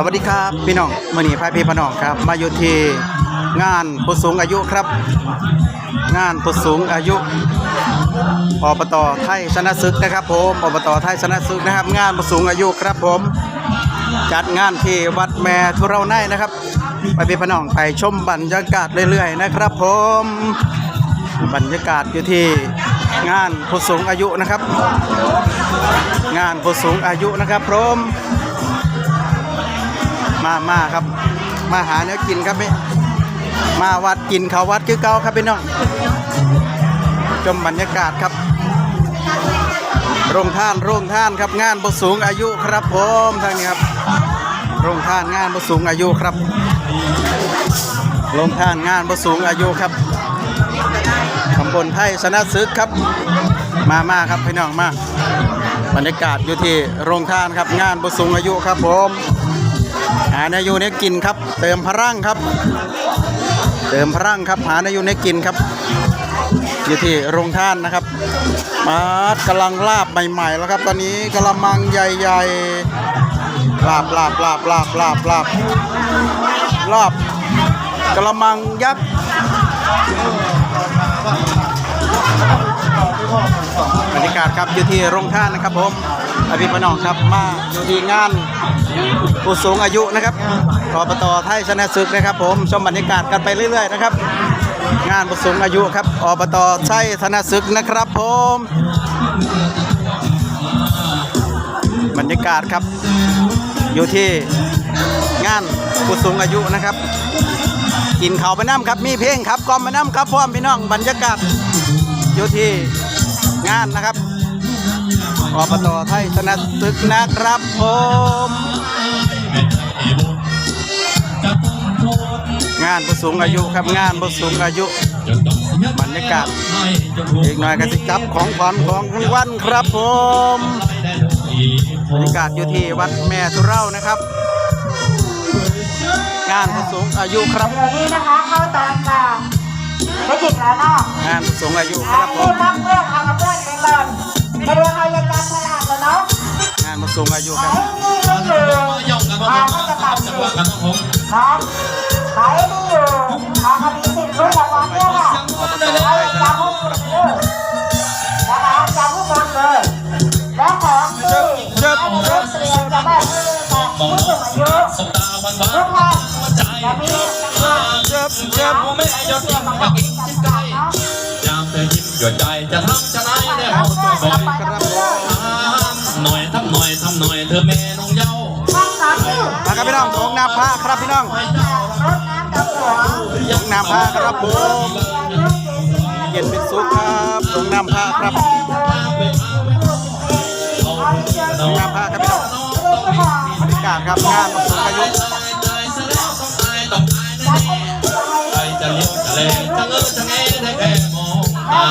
สวัสดีครับพี่น้องมือนีพายพี่พน้องครับ มาอยู่ที่งานผู้สูงอายุครับ งานผู้สูงอายุอบตไทยชนะศึกนะครับ ผมอบตไทยชนะศึกนะครับ งานผู้สูงอายุครับผม จัดงานที่วัดแม่ทุเราไนนะครับ ไปพี่พน้องไปชมบรรยากาศเรื่อยๆนะครับ ผมบรรยากาศอยู่ที่งานผู้สูงอายุนะครับ งานผู้สูงอายุนะครับพร้อม มามาครับ มาหาเนื้อกินครับพี่มาวัดกินเขาวัดคือเก่าครับพี่น้องชมบรรยากาศครับ โรงท่านโรงท่านครับงานผู้สูงอายุครับผมทางนี้ครับโรงท่านงานผู้สูงอายุครับโรงท่านงานผู้สูงอายุครับตำบลไทยชนะซึกครับ มามาครับพี่น้องมาบรรยากาศอยู่ที่โรงท่านครับงานผู้สูงอายุครับผม หาเนยอยู่เนี้กินครับ เติมพลังครับ เติมพลังครับหาเนยอยู่เนี้กินครับอยู่ที่โรงท่านนะครับมาดกำลังลาบใหม่ๆแล้วครับ ตอนนี้กระมังใหญ่ๆลาบลาบลาบลาบลาบลาบลาบกระมังยักษ์บรรยากาศครับอยู่ที่โรงท่านนะครับผม อภิพน้องครับมาอยู่ที่งานผู้สูงอายุนะครับอบตไทยชนะศึกนะครับ ผมชมบรรยากาศกันไปเรื่อย ๆ นะครับ งานผู้สูงอายุครับอบตไช่ธนะศึกนะครับ ผม บรรยากาศครับ อยู่ที่งานผู้สูงอายุนะครับ กินข้าวไปน้ำครับมีเพลงครับกอมไปน้ำครับพร้อมพี่น้องบรรยากาศอยู่ที่งานนะครับ อบตไทยธนศึกนะครับผมงานผู้สูงอายุครับงานผู้สูงอายุบรรยากาศอีกหน่อยก็จะจับของขวัญของรางวัลครับผมบรรยากาศอยู่ที่วัดแม่สุเหรานะครับ งานผู้สูงอายุครับเดี๋ยวนี้นะคะเข้าตามค่ะไม่จิตแล้วเนาะงานผู้สูงอายุคอะรับผพูมดรักเพื่อนเอากับเพื่อนไปก่อนไม่ได้ให้ยั สูงอายุไหนครับนี่ไม่อยู่มาก็จะตัดอยู่นะไหนนี่อยู่มาคดีสิทธิ์รู้รางวัลเนี่ยค่ะให้จำผู้สุดเลยนะคะจำผู้บนเลยและของที่ให้เด็กเรียนจะได้ผู้สูงอายุทุกท่านจะมีนะคะเจ็บจ็บไม่ยอมยังไม่กินกันใจเนาะยามเธอยิ้มหยดใจจะทำจะ เธอแม่นงเย้าห้องน้ำที่มาครับพี่น้องของน้ำพระครับพี่น้องรดน้ำกับหัวของน้ำพระครับผมเย็นเป็นสุขครับของน้ำพระครับของน้ำพระครับพี่น้องบรรยากาศครับงานผู้สูงอายุตายซะแล้วต้องตายต้องตายแน่ๆใครจะเลี้ยวจะแลจะเงอจะแงได้แค่มองตา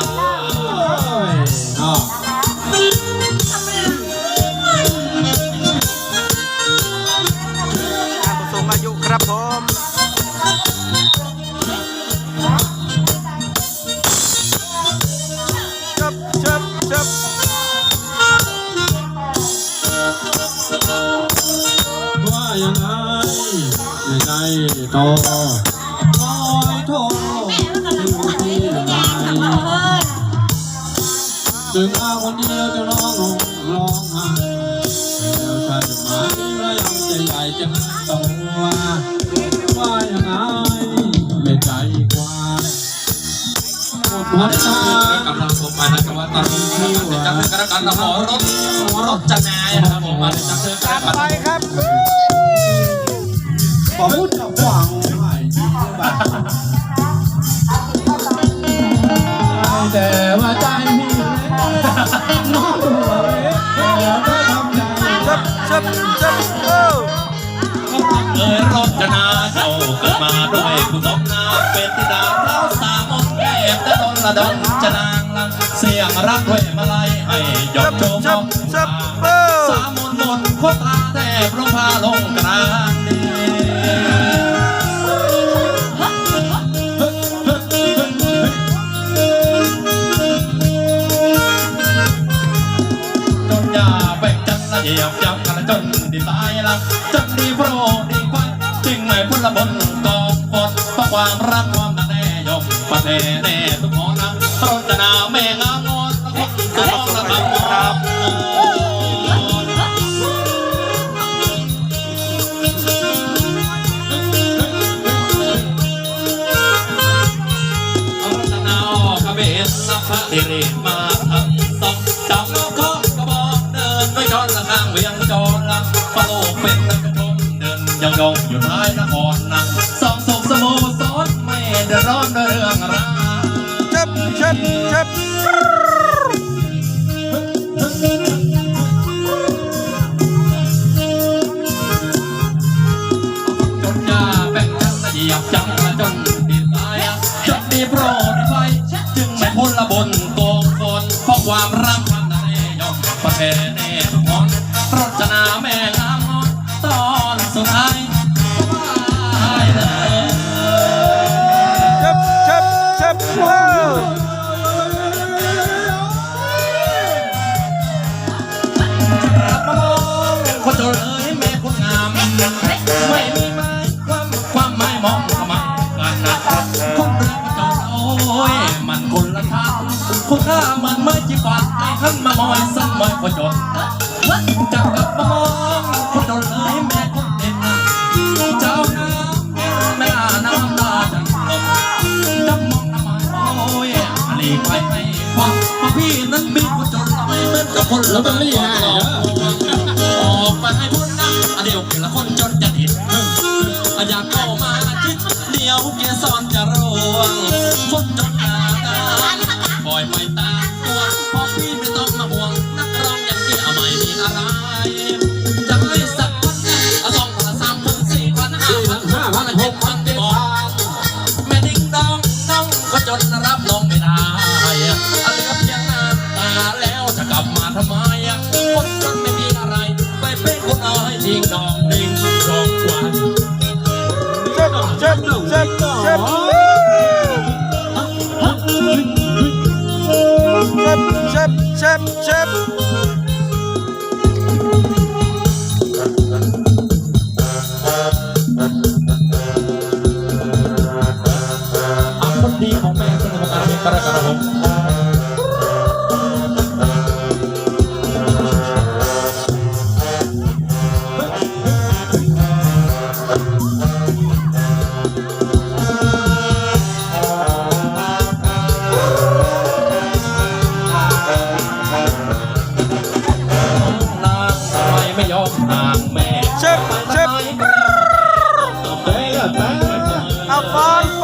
จึงมาคนเดียวจะร้องห่มร้องไห้แล้วใช่ไหมแล้วยังใจใหญ่จะหันตัวว่ายังไงไม่ใจกว่าหมดหัวใจกำลังผมมานะครับว่าตอนนี้จับเธอกระกันหมอรถหมอรถจะนายนะครับผมมาจับเธอกระกันไปครับบอกพูดกับหวังแต่ว่าใจพี่ น้องตัวก็ทำใจจับจับจับเออเอยรถนาเจ้าเกิดมาด้วยคุณต้มนาเป็นธิดาเท้าสามมนแอบแต่ตนละดนจะนางลังเสียงรักด้วยมาลัยให้ยกบโจมจับจับเออาวางตะแน่ยกปะแน่แน่ทุกหอนะรจนาแม่งางอนตะคบตะคองตะคำครับดิริมาทำสองจำก็ก็บอกเดินไม่ย้อนละข้างเวียงจอละฟาโลเป็นนักชเดินยังยงอยู่ท้ายนะ เชิบเชิบจนยาแบ่งทั้งเสียบจังจนติดตายจนดีโปรดไฟจึงไม่พ้นละบนโกงคนเพราะความรักทางใดยอมประเพณ คู่ข้ามันไม่จีบปากขันมามอยสั่นมอยพอจบจับกับมองคนโดนเลยแม่คนเด่นเจ้าน้ำแม่น้ำตาจังกจับมองน้ำมันโอ้ยอะไรไปไม่ฟังพอพี่นั้นมีคนจนเลยเหมือนกับคนละเมีย chip, chip. Afonso.